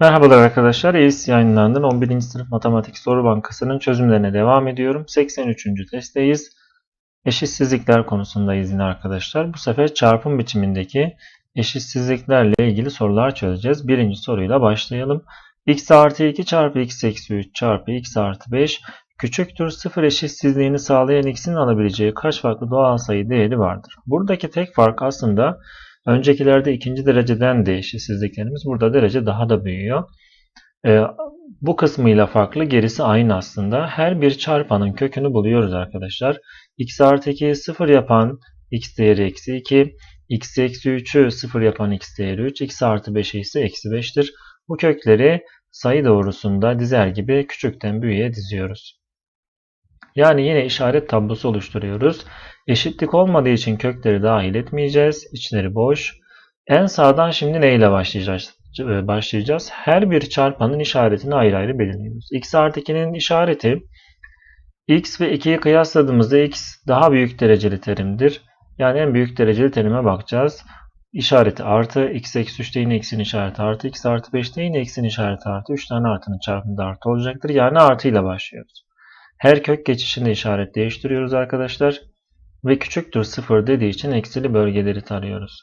Merhabalar arkadaşlar. EIS yayınlarından 11. sınıf matematik soru bankasının çözümlerine devam ediyorum. 83. testteyiz. Eşitsizlikler konusundayız yine arkadaşlar. Bu sefer çarpım biçimindeki eşitsizliklerle ilgili sorular çözeceğiz. Birinci soruyla başlayalım. x artı 2 çarpı x eksi 3 çarpı x artı 5 küçüktür 0 eşitsizliğini sağlayan x'in alabileceği kaç farklı doğal sayı değeri vardır? Buradaki tek fark aslında Öncekilerde ikinci dereceden de eşitsizliklerimiz burada derece daha da büyüyor. Ee, bu kısmıyla farklı gerisi aynı aslında. Her bir çarpanın kökünü buluyoruz arkadaşlar. x artı 2'yi 0 yapan x değeri eksi 2, x eksi 3'ü 0 yapan x değeri 3, x artı 5'i ise eksi 5'tir. Bu kökleri sayı doğrusunda dizer gibi küçükten büyüğe diziyoruz. Yani yine işaret tablosu oluşturuyoruz. Eşitlik olmadığı için kökleri dahil etmeyeceğiz. İçleri boş. En sağdan şimdi ne ile başlayacağız? Ee, başlayacağız. Her bir çarpanın işaretini ayrı ayrı belirliyoruz. x artı 2'nin işareti x ve 2'yi kıyasladığımızda x daha büyük dereceli terimdir. Yani en büyük dereceli terime bakacağız. İşareti artı, x eksi 3'te yine x'in işareti artı, x artı 5'te yine x'in işareti artı. 3 tane artının çarpımında artı olacaktır. Yani artı ile başlıyoruz. Her kök geçişinde işaret değiştiriyoruz arkadaşlar. Ve küçüktür 0 dediği için eksili bölgeleri tarıyoruz.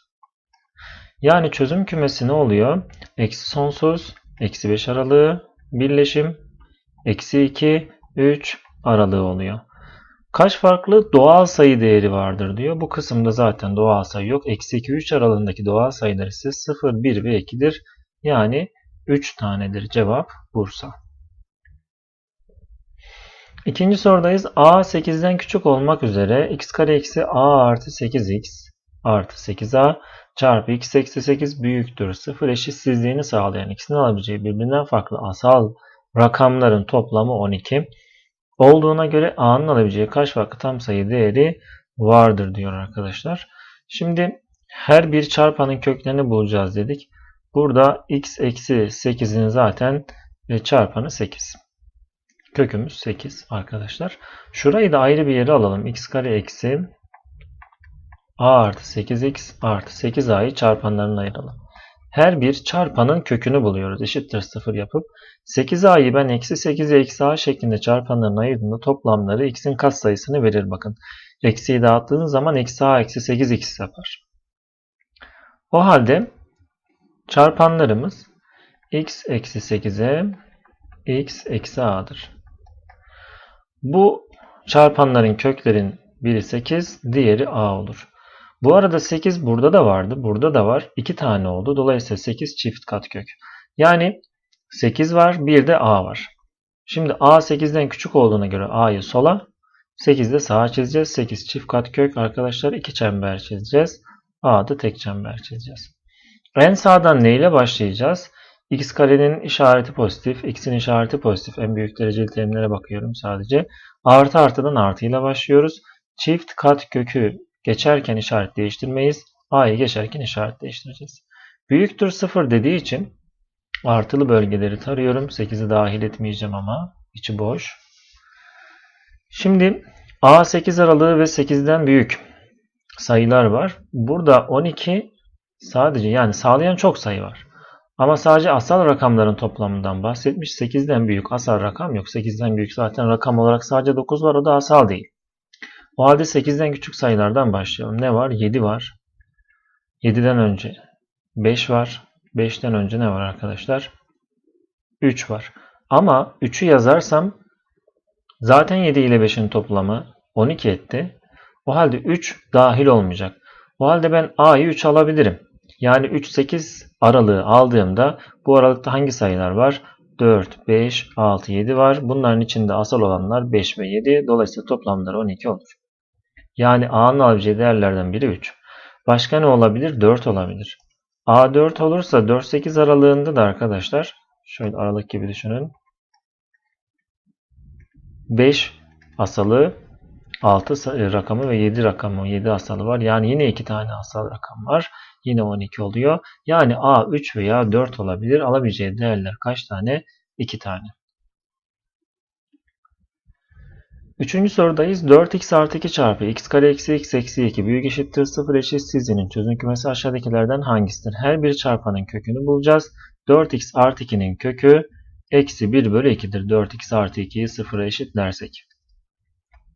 Yani çözüm kümesi ne oluyor? Eksi sonsuz, eksi 5 aralığı, birleşim, eksi 2, 3 aralığı oluyor. Kaç farklı doğal sayı değeri vardır diyor. Bu kısımda zaten doğal sayı yok. Eksi 2, 3 aralığındaki doğal sayılar ise 0, 1 ve 2'dir. Yani 3 tanedir cevap Bursa. İkinci sorudayız. a 8'den küçük olmak üzere x kare eksi a artı 8x artı 8a çarpı x eksi 8 büyüktür 0 eşitsizliğini sağlayan x'in alabileceği birbirinden farklı asal rakamların toplamı 12 olduğuna göre a'nın alabileceği kaç farklı tam sayı değeri vardır diyor arkadaşlar. Şimdi her bir çarpanın köklerini bulacağız dedik. Burada x eksi 8'in zaten e, çarpanı 8. Kökümüz 8 arkadaşlar. Şurayı da ayrı bir yere alalım. x kare eksi a artı 8x artı 8a'yı çarpanlarına ayıralım. Her bir çarpanın kökünü buluyoruz. Eşittir 0 yapıp 8a'yı ben eksi 8'e eksi a şeklinde çarpanlarına ayırdığımda toplamları x'in katsayısını verir bakın. Eksiyi dağıttığınız zaman eksi a eksi 8x yapar. O halde çarpanlarımız x eksi 8'e x eksi a'dır. Bu çarpanların köklerin biri 8, diğeri a olur. Bu arada 8 burada da vardı. Burada da var. 2 tane oldu. Dolayısıyla 8 çift katkök. Yani 8 var. Bir de a var. Şimdi a 8'den küçük olduğuna göre a'yı sola, 8 de sağa çizeceğiz. 8 çift katkök arkadaşlar. 2 çember çizeceğiz. a da tek çember çizeceğiz. En sağdan neyle başlayacağız? X karenin işareti pozitif, x'in işareti pozitif. En büyük dereceli terimlere bakıyorum sadece. Artı artıdan artıyla başlıyoruz. Çift kat kökü geçerken işaret değiştirmeyiz. a'yı geçerken işaret değiştireceğiz. Büyüktür 0 dediği için artılı bölgeleri tarıyorum. 8'i dahil etmeyeceğim ama içi boş. Şimdi a 8 aralığı ve 8'den büyük sayılar var. Burada 12 sadece yani sağlayan çok sayı var. Ama sadece asal rakamların toplamından bahsetmiş. 8'den büyük asal rakam yok. 8'den büyük zaten rakam olarak sadece 9 var. O da asal değil. O halde 8'den küçük sayılardan başlayalım. Ne var? 7 var. 7'den önce 5 var. 5'ten önce ne var arkadaşlar? 3 var. Ama 3'ü yazarsam zaten 7 ile 5'in toplamı 12 etti. O halde 3 dahil olmayacak. O halde ben A'yı 3 alabilirim. Yani 3, 8 aralığı aldığımda bu aralıkta hangi sayılar var? 4, 5, 6, 7 var. Bunların içinde asal olanlar 5 ve 7. Dolayısıyla toplamları 12 olur. Yani A'nın alabileceği değerlerden biri 3. Başka ne olabilir? 4 olabilir. A 4 olursa 4-8 aralığında da arkadaşlar şöyle aralık gibi düşünün. 5 asalı 6 rakamı ve 7 rakamı 7 asalı var. Yani yine 2 tane asal rakam var. Yine 12 oluyor. Yani A 3 veya 4 olabilir. Alabileceği değerler kaç tane? 2 tane. Üçüncü sorudayız. 4x artı 2 çarpı x kare eksi x eksi 2 büyük eşittir 0 eşitsizliğinin çözüm kümesi aşağıdakilerden hangisidir? Her bir çarpanın kökünü bulacağız. 4x artı 2'nin kökü eksi 1 bölü 2'dir. 4x artı 2'yi sıfıra eşitlersek.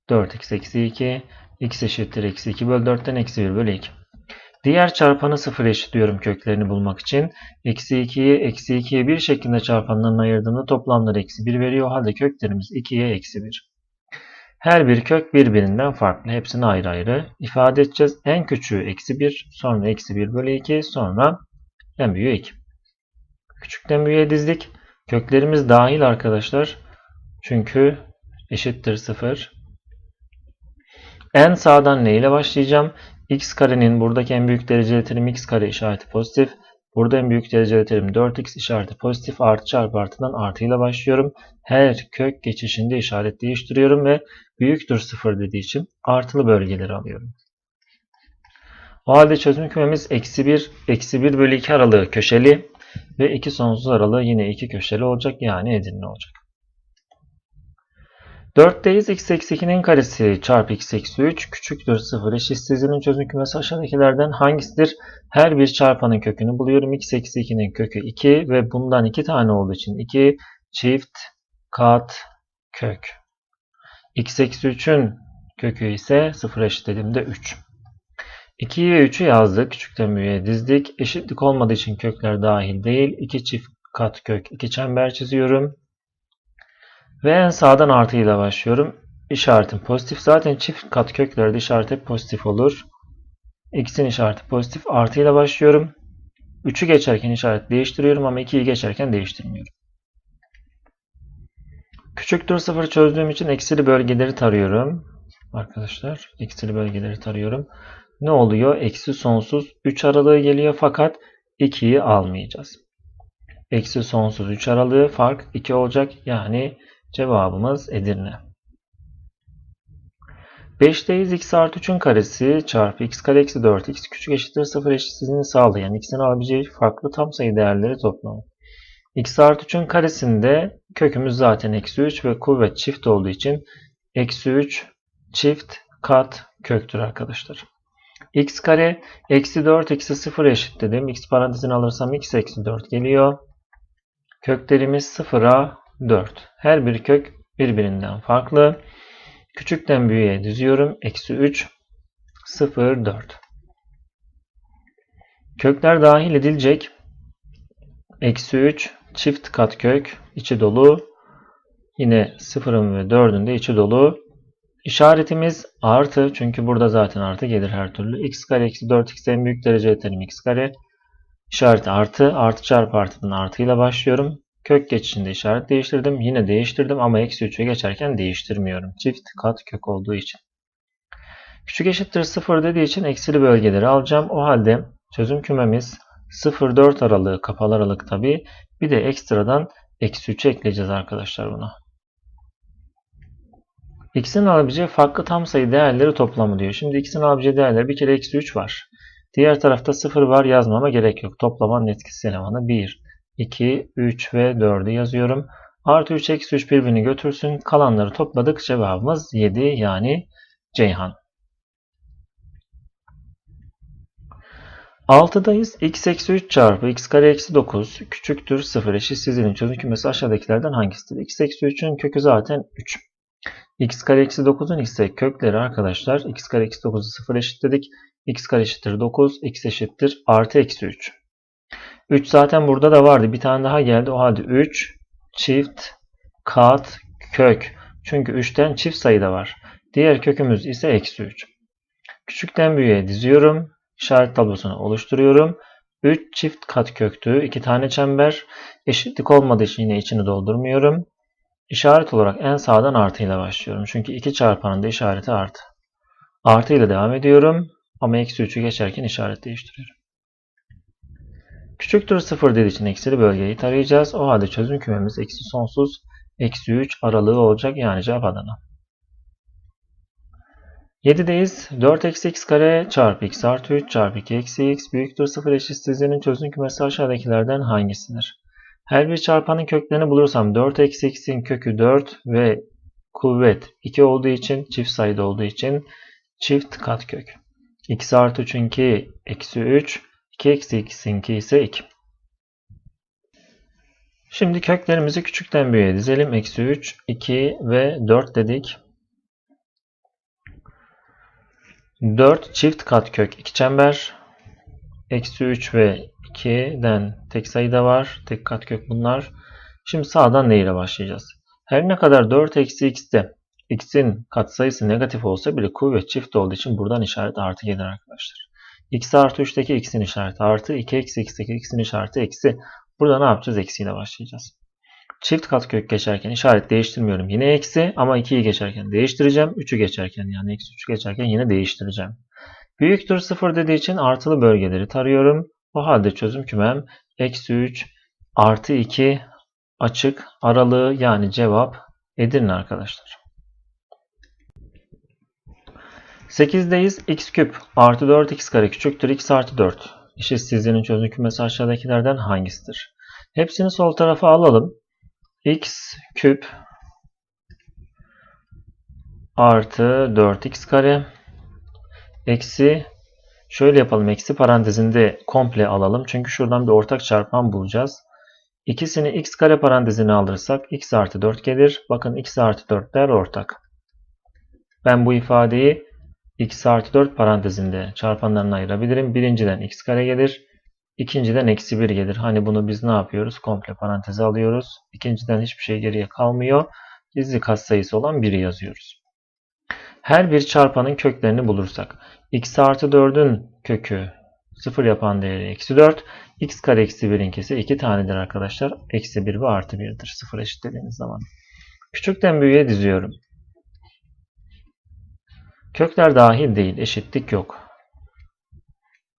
4x eksi 2 x eşittir eksi 2 bölü 4'ten eksi 1 bölü 2. Diğer çarpanı sıfır eşitliyorum köklerini bulmak için. Eksi 2'yi eksi 2'ye 1 şeklinde çarpanlarına ayırdığımda toplamları eksi 1 veriyor. O halde köklerimiz 2'ye eksi 1. Her bir kök birbirinden farklı. Hepsini ayrı ayrı ifade edeceğiz. En küçüğü eksi 1, sonra eksi 1 bölü 2, sonra en büyüğü 2. Küçükten büyüğe dizdik. Köklerimiz dahil arkadaşlar. Çünkü eşittir 0. En sağdan ne ile başlayacağım? X karenin buradaki en büyük dereceli terim x kare işareti pozitif. Burada en büyük dereceli terim 4x işareti pozitif artı çarpı artıdan artıyla başlıyorum. Her kök geçişinde işaret değiştiriyorum ve büyüktür 0 dediği için artılı bölgeleri alıyorum. O halde çözüm kümemiz eksi 1, eksi 1 bölü 2 aralığı köşeli ve 2 sonsuz aralığı yine 2 köşeli olacak yani Edirne olacak. 4'teyiz x eksi 2'nin karesi çarpı x eksi 3 küçüktür 0 eşitsizliğinin çözüm kümesi aşağıdakilerden hangisidir? Her bir çarpanın kökünü buluyorum. x eksi 2'nin kökü 2 ve bundan 2 tane olduğu için 2 çift kat kök. x eksi 3'ün kökü ise 0 eşitlediğimde 3. 2'yi ve 3'ü yazdık. Küçükten büyüğe dizdik. Eşitlik olmadığı için kökler dahil değil. 2 çift kat kök 2 çember çiziyorum. Ve en sağdan artıyla başlıyorum. İşaretim pozitif. Zaten çift kat köklerde işaret hep pozitif olur. X'in işareti pozitif. Artıyla başlıyorum. 3'ü geçerken işaret değiştiriyorum ama 2'yi geçerken değiştirmiyorum. Küçüktür 0 çözdüğüm için eksili bölgeleri tarıyorum. Arkadaşlar eksili bölgeleri tarıyorum. Ne oluyor? Eksi sonsuz 3 aralığı geliyor fakat 2'yi almayacağız. Eksi sonsuz 3 aralığı fark 2 olacak. Yani Cevabımız Edirne. 5'teyiz x artı 3'ün karesi çarpı x kare eksi 4x küçük eşittir 0 eşitsizliğini sağlayan x'in alabileceği farklı tam sayı değerleri toplamı. x artı 3'ün karesinde kökümüz zaten eksi 3 ve kuvvet çift olduğu için eksi 3 çift kat köktür arkadaşlar. x kare eksi 4 eksi 0 eşit dedim. x parantezini alırsam x eksi 4 geliyor. Köklerimiz 0'a 4. Her bir kök birbirinden farklı. Küçükten büyüğe diziyorum. Eksi 3, 0, 4. Kökler dahil edilecek. Eksi 3, çift kat kök, içi dolu. Yine 0'ın ve 4'ün de içi dolu. İşaretimiz artı çünkü burada zaten artı gelir her türlü. x kare eksi 4x en büyük derece terim x kare. İşareti artı. Artı çarpı artıdan artıyla başlıyorum. Kök geçişinde işaret değiştirdim. Yine değiştirdim ama eksi 3'e geçerken değiştirmiyorum. Çift kat kök olduğu için. Küçük eşittir 0 dediği için eksili bölgeleri alacağım. O halde çözüm kümemiz 0-4 aralığı kapalı aralık tabi. Bir de ekstradan eksi 3'e ekleyeceğiz arkadaşlar buna. X'in alabileceği farklı tam sayı değerleri toplamı diyor. Şimdi X'in alabileceği değerler bir kere eksi 3 var. Diğer tarafta 0 var yazmama gerek yok. Toplamanın etkisi elemanı 1. 2, 3 ve 4'ü yazıyorum. Artı 3, eksi 3 birbirini götürsün. Kalanları topladık. Cevabımız 7 yani Ceyhan. 6'dayız. x eksi 3 çarpı x kare eksi 9 küçüktür 0 eşitsizliğinin çözüm kümesi aşağıdakilerden hangisidir? x eksi 3'ün kökü zaten 3. x kare eksi 9'un ise kökleri arkadaşlar x kare eksi 9'u 0 eşitledik. x kare eşittir 9, x eşittir artı eksi 3. 3 zaten burada da vardı. Bir tane daha geldi. O halde 3 çift kat kök. Çünkü 3'ten çift sayı da var. Diğer kökümüz ise eksi 3. Küçükten büyüğe diziyorum. İşaret tablosunu oluşturuyorum. 3 çift kat köktü. 2 tane çember. Eşitlik olmadığı için yine içini doldurmuyorum. İşaret olarak en sağdan artı ile başlıyorum. Çünkü 2 çarpanın da işareti artı. Artı ile devam ediyorum. Ama eksi 3'ü geçerken işaret değiştiriyorum. Küçüktür 0 dediği için eksili bölgeyi tarayacağız. O halde çözüm kümemiz eksi sonsuz eksi 3 aralığı olacak. Yani cevap Adana. 7'deyiz. 4 eksi x kare çarpı x artı 3 çarpı 2 eksi x büyüktür 0 eşitsizliğinin çözüm kümesi aşağıdakilerden hangisidir? Her bir çarpanın köklerini bulursam 4 eksi x'in kökü 4 ve kuvvet 2 olduğu için çift sayıda olduğu için çift kat kök. x artı 3'ünki eksi 3 2 eksi x'inki ise 2. Şimdi köklerimizi küçükten büyüğe dizelim. Eksi 3, 2 ve 4 dedik. 4 çift kat kök 2 çember. Eksi 3 ve 2'den tek sayı da var. Tek kat kök bunlar. Şimdi sağdan ne ile başlayacağız? Her ne kadar 4 eksi x'te x'in katsayısı negatif olsa bile kuvvet çift olduğu için buradan işaret artı gelir arkadaşlar. X artı 3'teki x'in işareti artı 2 eksi x'teki x'in işareti eksi. Burada ne yapacağız? Eksiyle başlayacağız. Çift katkök geçerken işaret değiştirmiyorum. Yine eksi ama 2'yi geçerken değiştireceğim. 3'ü geçerken yani eksi 3'ü geçerken yine değiştireceğim. Büyüktür 0 dediği için artılı bölgeleri tarıyorum. O halde çözüm kümem eksi 3 artı 2 açık aralığı yani cevap Edirne arkadaşlar. 8'deyiz. x küp artı 4x kare küçüktür x artı 4. Eşitsizliğinin çözüm kümesi aşağıdakilerden hangisidir? Hepsini sol tarafa alalım. x küp artı 4x kare eksi şöyle yapalım. Eksi parantezinde komple alalım. Çünkü şuradan bir ortak çarpan bulacağız. İkisini x kare parantezine alırsak x artı 4 gelir. Bakın x artı 4'ler ortak. Ben bu ifadeyi x artı 4 parantezinde çarpanlarına ayırabilirim. Birinciden x kare gelir. İkinciden eksi 1 gelir. Hani bunu biz ne yapıyoruz? Komple paranteze alıyoruz. İkinciden hiçbir şey geriye kalmıyor. Gizli katsayısı olan 1'i yazıyoruz. Her bir çarpanın köklerini bulursak x artı 4'ün kökü 0 yapan değeri eksi 4. x kare eksi 1'in kesi 2 tanedir arkadaşlar. Eksi 1 ve artı 1'dir. 0 eşitlediğiniz zaman. Küçükten büyüğe diziyorum. Kökler dahil değil. Eşitlik yok.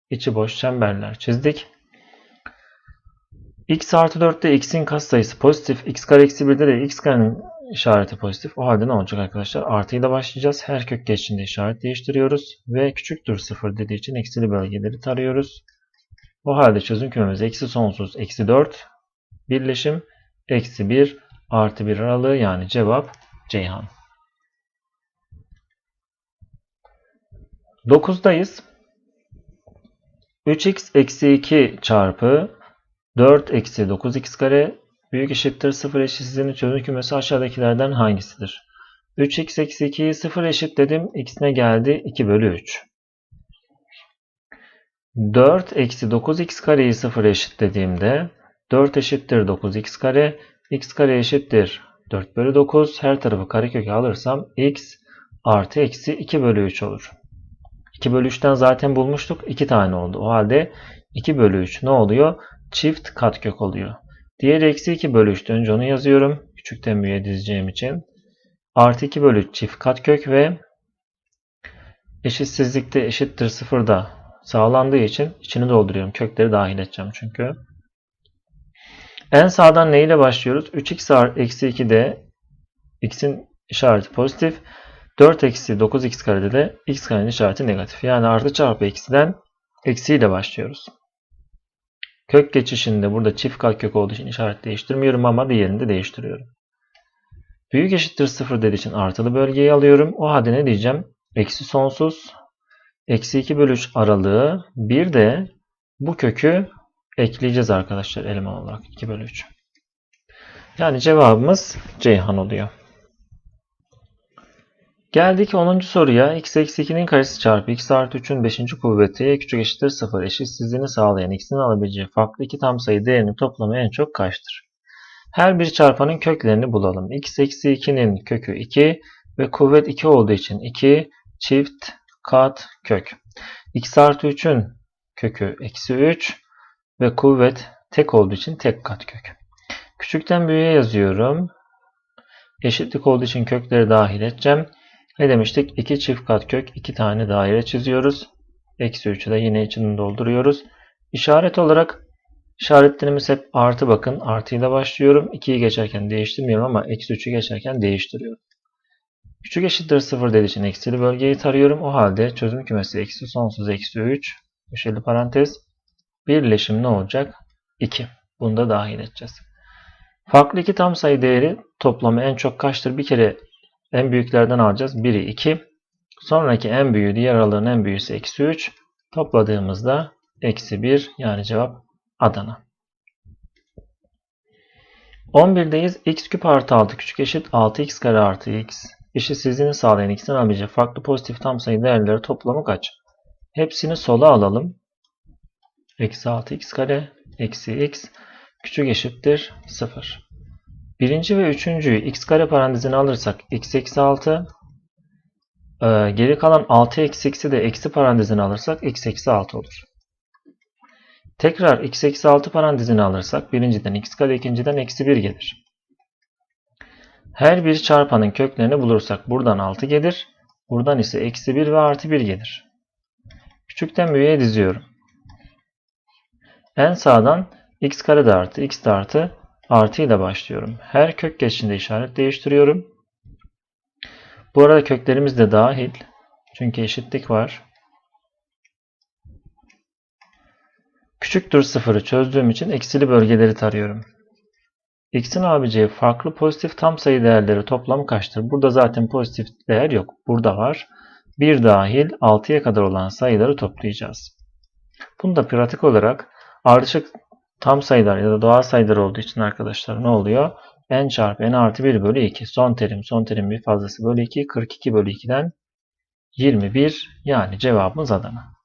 İçi boş çemberler çizdik. x artı 4'te x'in katsayısı pozitif. x kare eksi 1'de de x karenin işareti pozitif. O halde ne olacak arkadaşlar? Artıyla başlayacağız. Her kök geçişinde işaret değiştiriyoruz. Ve küçüktür 0 dediği için eksili bölgeleri tarıyoruz. O halde çözüm kümemiz eksi sonsuz eksi 4 birleşim eksi 1 artı 1 aralığı yani cevap Ceyhan. 9'dayız. 3x eksi 2 çarpı 4 eksi 9x kare büyük eşittir 0 eşitsizliğinin çözüm kümesi aşağıdakilerden hangisidir? 3x eksi 2'yi 0 eşit dedim. x ne geldi? 2 bölü 3. 4 eksi 9x kareyi 0 eşit dediğimde 4 eşittir 9x kare. x kare eşittir 4 bölü 9. Her tarafı kareköke alırsam x artı eksi 2 bölü 3 olur. 2 bölü 3'ten zaten bulmuştuk. 2 tane oldu. O halde 2 bölü 3 ne oluyor? Çift katkök oluyor. Diğeri eksi 2 bölü 3. Önce onu yazıyorum. Küçükten büyüğe dizeceğim için. Artı 2 bölü 3 çift katkök ve eşitsizlikte eşittir 0'da sağlandığı için içini dolduruyorum. Kökleri dahil edeceğim çünkü. En sağdan ne ile başlıyoruz? 3x eksi 2'de x'in işareti pozitif. 4 eksi 9x karede de x karenin işareti negatif. Yani artı çarpı eksiden eksiyle başlıyoruz. Kök geçişinde burada çift katkök olduğu için işaret değiştirmiyorum ama diğerini de değiştiriyorum. Büyük eşittir 0 dediği için artılı bölgeyi alıyorum. O halde ne diyeceğim? Eksi sonsuz. Eksi 2 bölü 3 aralığı. Bir de bu kökü ekleyeceğiz arkadaşlar eleman olarak. 2 bölü 3. Yani cevabımız Ceyhan oluyor. Geldik 10. soruya. x eksi 2'nin karesi çarpı x artı 3'ün 5. kuvveti küçük eşittir 0 eşitsizliğini sağlayan x'in alabileceği farklı iki tam sayı değerinin toplamı en çok kaçtır? Her bir çarpanın köklerini bulalım. x eksi 2'nin kökü 2 ve kuvvet 2 olduğu için 2 çift kat kök. x artı 3'ün kökü eksi 3 ve kuvvet tek olduğu için tek kat kök. Küçükten büyüğe yazıyorum. Eşitlik olduğu için kökleri dahil edeceğim. Ne demiştik? 2 çift kat kök 2 tane daire çiziyoruz. Eksi 3'ü de yine içini dolduruyoruz. İşaret olarak işaretlerimiz hep artı bakın. Artıyla başlıyorum. 2'yi geçerken değiştirmiyorum ama eksi 3'ü geçerken değiştiriyorum. Küçük eşittir 0 dediği için eksili bölgeyi tarıyorum. O halde çözüm kümesi eksi sonsuz eksi 3 köşeli parantez birleşim ne olacak? 2. Bunu da dahil edeceğiz. Farklı iki tam sayı değeri toplamı en çok kaçtır? Bir kere en büyüklerden alacağız. Biri 2. Sonraki en büyüğü diğer aralığın en büyüğüsü eksi 3. Topladığımızda eksi 1 yani cevap Adana. 11'deyiz. x küp artı 6 küçük eşit 6x kare artı x. Eşitsizliğini sağlayan x'in alabileceği farklı pozitif tam sayı değerleri toplamı kaç? Hepsini sola alalım. Eksi 6x kare eksi x küçük eşittir 0. Birinci ve üçüncüyü x kare parantezine alırsak x eksi 6 ee, geri kalan 6 eksi x'i de eksi parantezine alırsak x eksi 6 olur. Tekrar x eksi 6 parantezine alırsak birinciden x kare ikinciden eksi 1 gelir. Her bir çarpanın köklerini bulursak buradan 6 gelir. Buradan ise eksi 1 ve artı 1 gelir. Küçükten büyüğe diziyorum. En sağdan x kare de artı x de artı artı ile başlıyorum. Her kök geçişinde işaret değiştiriyorum. Bu arada köklerimiz de dahil. Çünkü eşitlik var. Küçüktür sıfırı çözdüğüm için eksili bölgeleri tarıyorum. X'in alabileceği farklı pozitif tam sayı değerleri toplamı kaçtır? Burada zaten pozitif değer yok. Burada var. 1 dahil 6'ya kadar olan sayıları toplayacağız. Bunu da pratik olarak ardışık tam sayılar ya da doğal sayılar olduğu için arkadaşlar ne oluyor? n çarpı n artı 1 bölü 2. Son terim, son terim bir fazlası bölü 2. 42 bölü 2'den 21 yani cevabımız Adana.